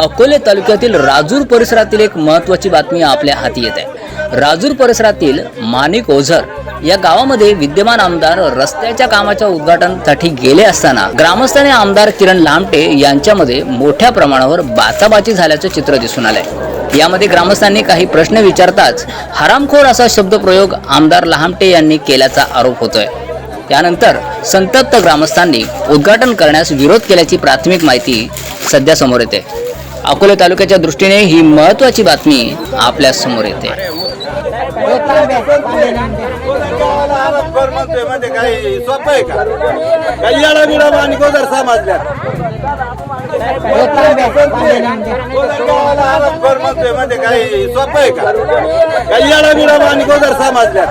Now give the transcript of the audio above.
अकोले तालुक्यातील राजूर परिसरातील एक महत्वाची बातमी आपल्या हाती येत. आहे राजूर परिसरातील माणिक ओझर या गावामध्ये विद्यमान आमदार रस्त्याच्या कामाच्या उद्घाटनासाठी गेले असताना ग्रामस्थांनी आमदार किरण लामटे यांच्यामध्ये मोठ्या प्रमाणावर बाचाबाची झाल्याचं चित्र दिसून आलंय. यामध्ये ग्रामस्थांनी काही प्रश्न विचारताच हरामखोर असा शब्दप्रयोग आमदार लहामटे यांनी केल्याचा आरोप होतोय. त्यानंतर संतप्त ग्रामस्थांनी उद्घाटन करण्यास विरोध केल्याची प्राथमिक माहिती सध्या समोर येते. अकोले तालुक्याच्या दृष्टीने ही महत्वाची बातमी आपल्यासमोर येते. गावाला आवाज काही सोपं आहे का बिडा आणि गोदर समाजल्यात?